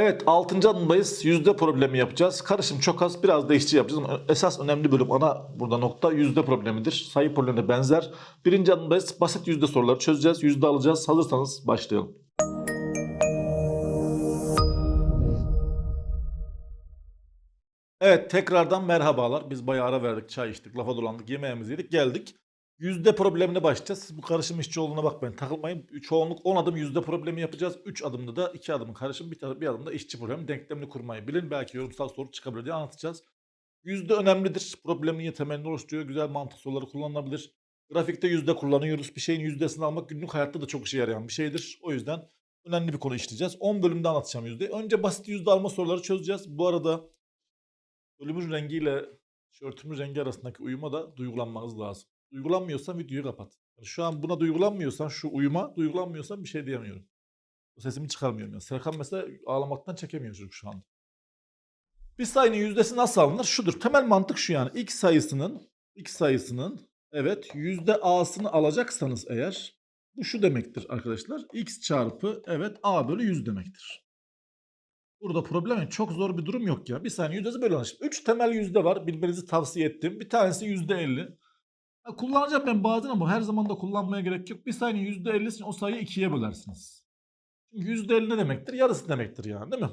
Evet 6. adımdayız. Yüzde problemi yapacağız. Karışım çok az biraz da işçi yapacağız. Ama esas önemli bölüm ana burada nokta yüzde problemidir. Sayı problemine benzer. Birinci adımdayız. Basit yüzde soruları çözeceğiz. Yüzde alacağız. Hazırsanız başlayalım. Evet tekrardan merhabalar. Biz bayağı ara verdik, çay içtik, lafa dolandık, yemeğimizi yedik, geldik. Yüzde problemine başlayacağız. Siz bu karışım işçi olduğuna bakmayın. Takılmayın. Çoğunluk 10 adım yüzde problemi yapacağız. 3 adımda da 2 adımın karışım, bir, bir adımda işçi problemi denklemini kurmayı bilin. Belki yorumsal soru çıkabilir diye anlatacağız. Yüzde önemlidir. Problemin niye temelini oluşturuyor. Güzel mantık soruları kullanılabilir. Grafikte yüzde kullanıyoruz. Bir şeyin yüzdesini almak günlük hayatta da çok işe yarayan bir şeydir. O yüzden önemli bir konu işleyeceğiz. 10 bölümde anlatacağım yüzde. Önce basit yüzde alma soruları çözeceğiz. Bu arada bölümün rengiyle tişörtümün rengi arasındaki uyuma da duygulanmanız lazım. Duygulanmıyorsan videoyu kapat. Yani şu an buna duygulanmıyorsan şu uyuma duygulanmıyorsan bir şey diyemiyorum. O sesimi çıkarmıyorum. Yani. Serkan mesela ağlamaktan çekemiyor çocuk şu anda. Bir sayının yüzdesi nasıl alınır? Şudur. Temel mantık şu yani. X sayısının X sayısının evet yüzde A'sını alacaksanız eğer bu şu demektir arkadaşlar. X çarpı evet A bölü 100 demektir. Burada problem yok. Çok zor bir durum yok ya. Bir saniye yüzdesi böyle anlaşılır. Üç temel yüzde var. Bilmenizi tavsiye ettim. Bir tanesi yüzde elli. Ha, kullanacağım ben bazen ama her zaman da kullanmaya gerek yok. Bir sayının yüzde ellisini o sayıyı ikiye bölersiniz. Çünkü yüzde elli ne demektir? Yarısı demektir yani değil mi?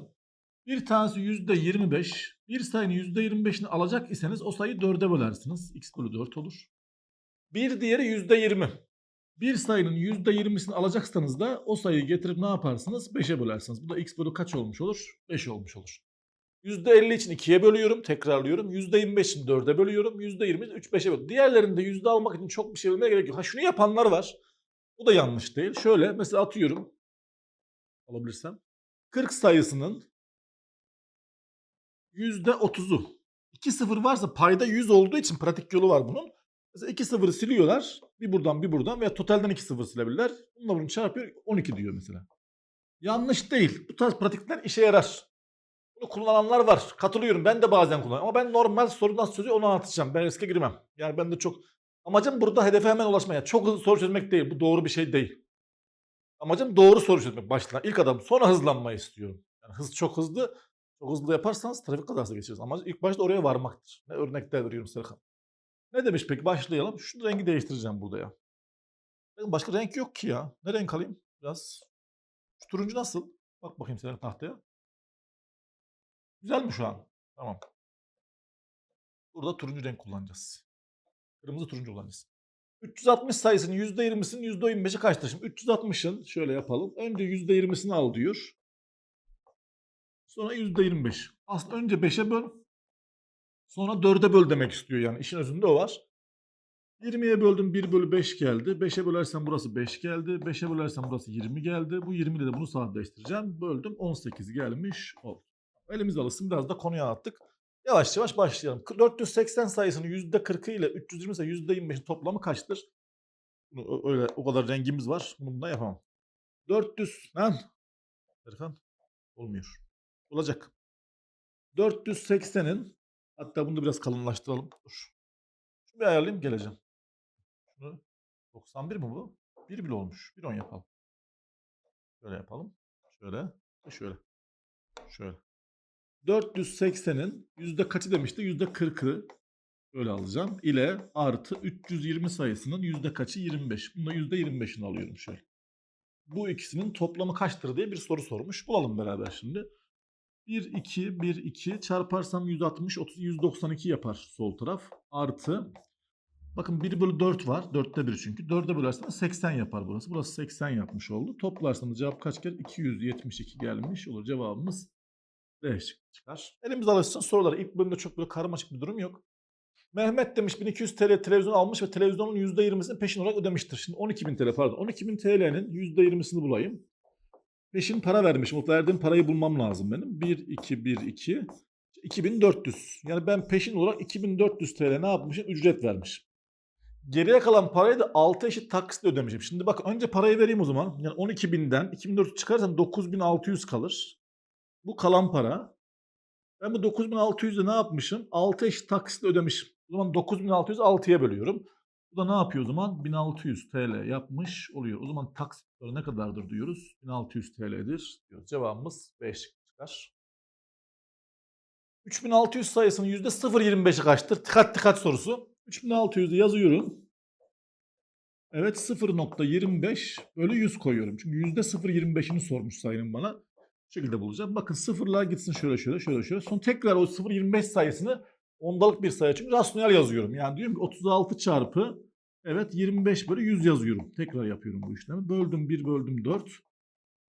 Bir tanesi yüzde yirmi beş. Bir sayının yüzde yirmi beşini alacak iseniz o sayıyı dörde bölersiniz. X bölü dört olur. Bir diğeri yüzde yirmi. Bir sayının yüzde yirmisini alacaksanız da o sayıyı getirip ne yaparsınız? Beşe bölersiniz. Bu da x bölü kaç olmuş olur? 5 olmuş olur. %50 için 2'ye bölüyorum. Tekrarlıyorum. %25 için 4'e bölüyorum. %20 3 5'e bölüyorum. Diğerlerinde yüzde almak için çok bir şey bilmeye gerek yok. Ha şunu yapanlar var. Bu da yanlış değil. Şöyle mesela atıyorum. Alabilirsem. 40 sayısının %30'u. 2 sıfır varsa payda 100 olduğu için pratik yolu var bunun. Mesela 2 sıfırı siliyorlar. Bir buradan bir buradan veya totalden 2 sıfır silebilirler. Bununla bunu çarpıyor 12 diyor mesela. Yanlış değil. Bu tarz pratikler işe yarar. Bunu kullananlar var. Katılıyorum. Ben de bazen kullanıyorum. Ama ben normal soru nasıl çözüyor onu anlatacağım. Ben riske girmem. Yani ben de çok... Amacım burada hedefe hemen ulaşmaya. Çok hızlı soru çözmek değil. Bu doğru bir şey değil. Amacım doğru soru çözmek baştan. İlk adım. Sonra hızlanmayı istiyorum. Yani hız çok hızlı. Çok hızlı yaparsanız trafik kazası geçiririz. Amacım ilk başta oraya varmaktır. Ne örnekler veriyorum Serkan. Ne demiş peki? Başlayalım. Şu rengi değiştireceğim burada ya. Başka renk yok ki ya. Ne renk alayım? Biraz. Şu turuncu nasıl? Bak bakayım sen tahtaya. Güzel mi şu an? Tamam. Burada turuncu renk kullanacağız. Kırmızı turuncu kullanacağız. 360 sayısının %20'sinin %25'i kaçtır? Şimdi 360'ın şöyle yapalım. Önce %20'sini al diyor. Sonra %25. Aslında önce 5'e böl. Sonra 4'e böl demek istiyor yani. İşin özünde o var. 20'ye böldüm 1 bölü 5 geldi. 5'e bölersem burası 5 geldi. 5'e bölersem burası 20 geldi. Bu 20 ile de bunu sadeleştireceğim. Böldüm 18 gelmiş oldu. Elimiz alışsın biraz da konuya attık. Yavaş yavaş başlayalım. 480 sayısının %40'ı ile 320 ise %25'in toplamı kaçtır? Bunu öyle o kadar rengimiz var. Bunu da yapamam. 400 lan. Erkan olmuyor. Olacak. 480'in hatta bunu da biraz kalınlaştıralım. Dur. Şunu bir ayarlayayım geleceğim. Şunu 91 mi bu? 1 bile olmuş. 1.10 yapalım. Şöyle yapalım. Şöyle. Şöyle. Şöyle. 480'in yüzde kaçı demişti? Yüzde 40'ı böyle alacağım. ile artı 320 sayısının yüzde kaçı? 25. Bunda yüzde 25'ini alıyorum şöyle. Bu ikisinin toplamı kaçtır diye bir soru sormuş. Bulalım beraber şimdi. 1, 2, 1, 2 çarparsam 160, 30, 192 yapar sol taraf. Artı bakın 1 bölü 4 var. 4'te 1 çünkü. 4'e bölersem 80 yapar burası. Burası 80 yapmış oldu. Toplarsam da cevap kaç kere? 272 gelmiş olur. Cevabımız D çıkar. Elimiz alışsın soruları. İlk bölümde çok böyle karmaşık bir durum yok. Mehmet demiş 1200 TL televizyon almış ve televizyonun %20'sini peşin olarak ödemiştir. Şimdi 12.000 TL pardon. 12.000 TL'nin %20'sini bulayım. Peşin para vermişim. O verdiğim parayı bulmam lazım benim. 1, 2, 1, 2. 2400. Yani ben peşin olarak 2400 TL ne yapmışım? Ücret vermişim. Geriye kalan parayı da 6 eşit taksitle ödemişim. Şimdi bak önce parayı vereyim o zaman. Yani 12.000'den 2400 çıkarsam 9600 kalır. Bu kalan para. Ben bu 9600'de ne yapmışım? 6 eşit taksitle ödemişim. O zaman 9600 6'ya bölüyorum. Bu da ne yapıyor o zaman? 1600 TL yapmış oluyor. O zaman taksit tutarı ne kadardır diyoruz? 1600 TL'dir diyoruz. Cevabımız 5. Tekrar. 3600 sayısının %0.25'i kaçtır? Dikkat dikkat sorusu. 3600'ü yazıyorum. Evet 0.25 bölü 100 koyuyorum. Çünkü %0.25'ini sormuş sayının bana. Şekilde bulacağım. Bakın sıfırlar gitsin şöyle şöyle şöyle şöyle. Sonra tekrar o 0.25 sayısını ondalık bir sayı çünkü rasyonel yazıyorum. Yani diyorum ki 36 çarpı evet 25 bölü 100 yazıyorum. Tekrar yapıyorum bu işlemi. Böldüm 1 böldüm 4.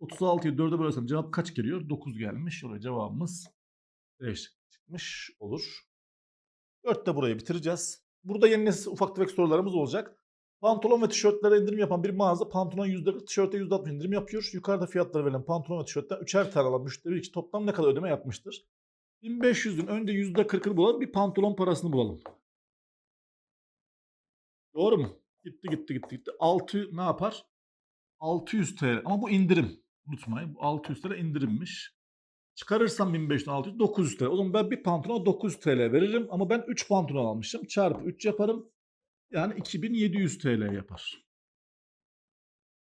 36'yı 4'e bölersem cevap kaç geliyor? 9 gelmiş. Oraya cevabımız 5 çıkmış olur. 4 de burayı bitireceğiz. Burada yeni nesil ufak tefek sorularımız olacak. Pantolon ve tişörtlere indirim yapan bir mağaza pantolon %40, tişörte %60 indirim yapıyor. Yukarıda fiyatları verilen pantolon ve tişörtten üçer tane alan müşteri için toplam ne kadar ödeme yapmıştır? 1500'ün önce %40'ını bulalım. Bir pantolon parasını bulalım. Doğru mu? Gitti gitti gitti gitti. 6 ne yapar? 600 TL. Ama bu indirim. Unutmayın. Bu 600 TL indirimmiş. Çıkarırsam 1500'den 600 900 TL. O ben bir pantolona 900 TL veririm. Ama ben 3 pantolon almışım. Çarpı 3 yaparım. Yani 2700 TL yapar.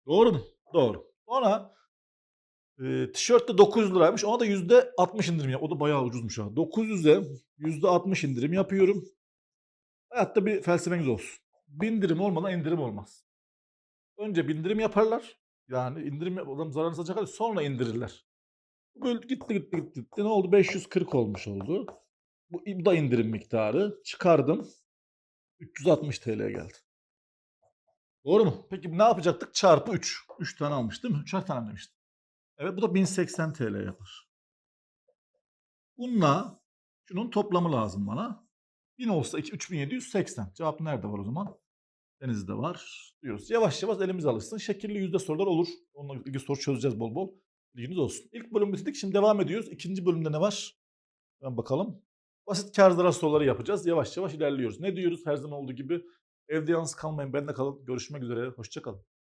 Doğru mu? Doğru. Sonra e, tişört de 900 liraymış. Ona da %60 indirim yap. O da bayağı ucuzmuş ha. 900'e %60 indirim yapıyorum. Hayatta bir felsefeniz olsun. Bindirim olmadan indirim olmaz. Önce bindirim yaparlar. Yani indirim yap- adam zararını satacak sonra indirirler. Böyle gitti gitti gitti gitti. Ne oldu? 540 olmuş oldu. Bu da indirim miktarı. Çıkardım. 360 TL'ye geldi. Doğru mu? Peki ne yapacaktık? Çarpı 3. 3 tane almış değil mi? 3'er tane demiştim. Evet bu da 1080 TL yapar. Bununla şunun toplamı lazım bana. 1000 olsa iki- 3780. Cevap nerede var o zaman? Denizde var diyoruz. Yavaş yavaş elimiz alışsın. Şekilli yüzde sorular olur. Onunla ilgili soru çözeceğiz bol bol. Bilginiz olsun. İlk bölüm bitirdik. Şimdi devam ediyoruz. İkinci bölümde ne var? Ben bakalım. Basit kar zarar yapacağız. Yavaş yavaş ilerliyoruz. Ne diyoruz her zaman olduğu gibi? Evde yalnız kalmayın. Bende kalın. Görüşmek üzere. Hoşçakalın.